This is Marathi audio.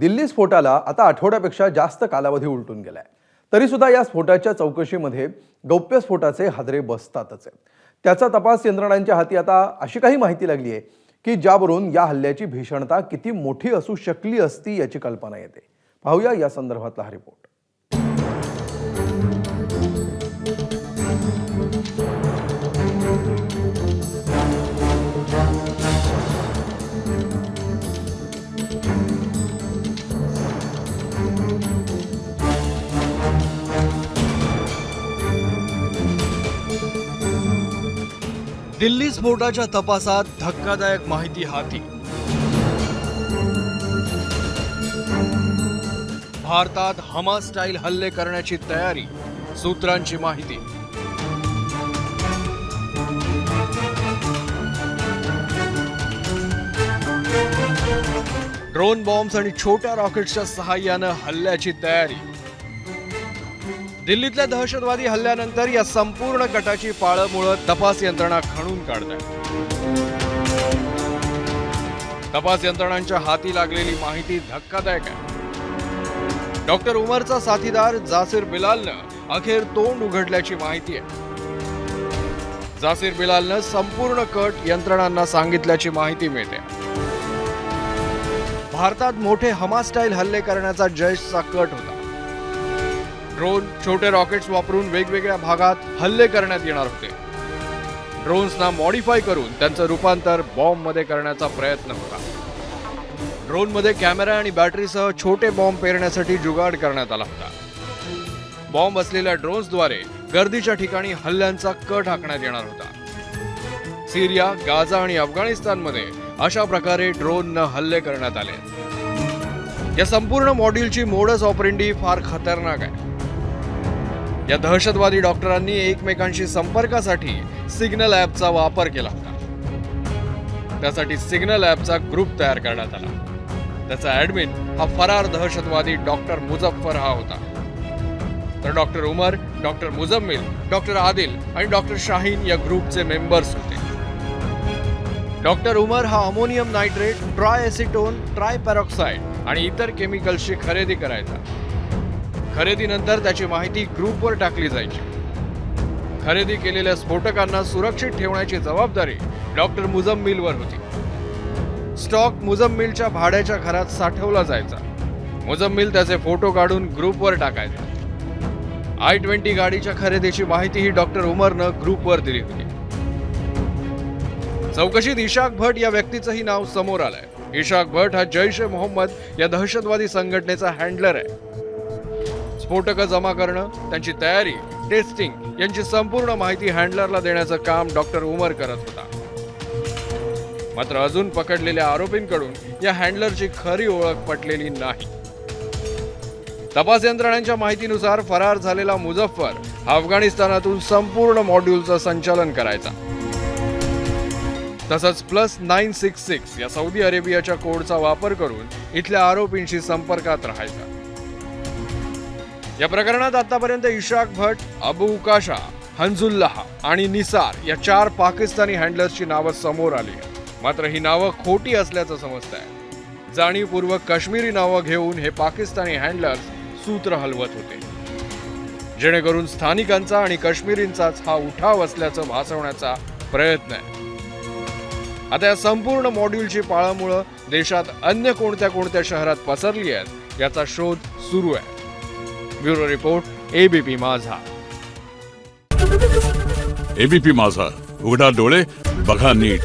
दिल्ली स्फोटाला आता आठवड्यापेक्षा जास्त कालावधी उलटून गेलाय. तरी सुद्धा या स्फोटाच्या चौकशीमध्ये गौप्य स्फोटाचे हादरे बसतातच आहे त्याचा तपास यंत्रणांच्या हाती आता अशी काही माहिती लागली आहे की ज्यावरून या हल्ल्याची भीषणता किती मोठी असू शकली असती याची कल्पना येते. पाहूया या संदर्भातला हा रिपोर्ट. दिल्ली स्फोटाच्या तपासात धक्कादायक माहिती हाती. भारतात हमा स्टाईल हल्ले करण्याची तयारी सूत्रांची माहिती. ड्रोन बॉम्ब्स आणि छोट्या रॉकेट्सच्या सहाय्यानं हल्ल्याची तयारी. दिल्लीतल्या दहशतवादी हल्ल्यानंतर या संपूर्ण गटाची पाळंमुळं तपास यंत्रणा खणून काढतात तपास यंत्रणांच्या हाती लागलेली माहिती धक्कादायक आहे. डॉक्टर उमरचा साथीदार जासीर बिलालनं अखेर तोंड उघडल्याची माहिती आहे. जासीर बिलालनं संपूर्ण कट यंत्रणांना सांगितल्याची माहिती मिळते. भारतात मोठे हमा स्टाईल हल्ले करण्याचा जयशचा कट होता. ड्रोन छोटे रॉकेट्स वापरून वेगवेगळ्या भागात हल्ले करण्यात येणार होते. ड्रोन्सना मॉडिफाय करून त्यांचं रूपांतर बॉम्बमध्ये करण्याचा प्रयत्न होता. ड्रोनमध्ये कॅमेरा आणि बॅटरीसह छोटे बॉम्ब पेरण्यासाठी जुगाड करण्यात आला होता. बॉम्ब असलेल्या ड्रोन्सद्वारे गर्दीच्या ठिकाणी हल्ल्यांचा कट हाकण्यात येणार होता. सिरिया गाझा आणि अफगाणिस्तानमध्ये अशा प्रकारे ड्रोननं हल्ले करण्यात आले. या संपूर्ण मॉड्यूलची मोडस ऑपरेंडी फार खतरनाक आहे. या दहशतवादी डॉक्टरांनी एकमेकांशी संपर्कासाठी सिग्नल ॲपचा वापर केला होता. त्यासाठी सिग्नल ॲपचा ग्रुप तयार करण्यात आला. त्याचा ॲडमिन हा फरार दहशतवादी डॉक्टर मुझफ्फर हा होता. तर doctor Umar doctor Muzammil doctor Adil आणि डॉक्टर शाहीन या ग्रुपचे मेंबर्स होते. डॉक्टर उमर हा ammonium nitrate tri acetone tri peroxide आणि इतर केमिकल्सची खरेदी करायचा. खरेदीनंतर त्याची माहिती ग्रुपवर टाकली जायची. खरेदी केलेल्या स्फोटकांना सुरक्षित ठेवण्याची जबाबदारी डॉक्टर मुजम्मिलवर होती. स्टॉक मुजम्मिलच्या भाड्याच्या घरात साठवला जायचा. मुजम्मिल त्याचे फोटो काढून ग्रुपवर टाकायचा. आय ट्वेंटी गाडीच्या खरेदीची माहितीही डॉक्टर उमरनं ग्रुपवर दिली होती. चौकशीत इशाक भट या व्यक्तीचंही नाव समोर आलंय. इशाक भट हा जैश ए मोहम्मद या दहशतवादी संघटनेचा हँडलर आहे. स्फोटकं जमा करणं त्यांची तयारी टेस्टिंग यांची संपूर्ण माहिती हँडलरला देण्याचं काम डॉक्टर उमर करत होता. मात्र अजून पकडलेल्या आरोपींकडून या हँडलरची खरी ओळख पटलेली नाही. तपास यंत्रणांच्या माहितीनुसार फरार झालेला मुझफ्फर अफगाणिस्तानातून संपूर्ण मॉड्यूलचं संचालन करायचा. तसंच प्लस नाईन सिक्स सिक्स या सौदी अरेबियाच्या कोडचा वापर करून इथल्या आरोपींशी संपर्कात राहायचा. या प्रकरणात आतापर्यंत इशाक भट अबू उकाशा हंजुल्लाह आणि निसार या चार पाकिस्तानी हँडलर्सची नावं समोर आली. मात्र ही नावं खोटी असल्याचं समजत आहे जाणीवपूर्वक काश्मीरी नावं घेऊन हे पाकिस्तानी हँडलर्स सूत्र हलवत होते. जेणेकरून स्थानिकांचा आणि काश्मीरींचाच हा उठाव असल्याचं भासवण्याचा प्रयत्न आहे. आता या संपूर्ण मॉड्यूलची पाळंमुळं देशात अन्य कोणत्या कोणत्या शहरात पसरली आहेत याचा शोध सुरू आहे. Bureau report ABP Majha. ABP Majha. उघडा डोळे बघा नीट.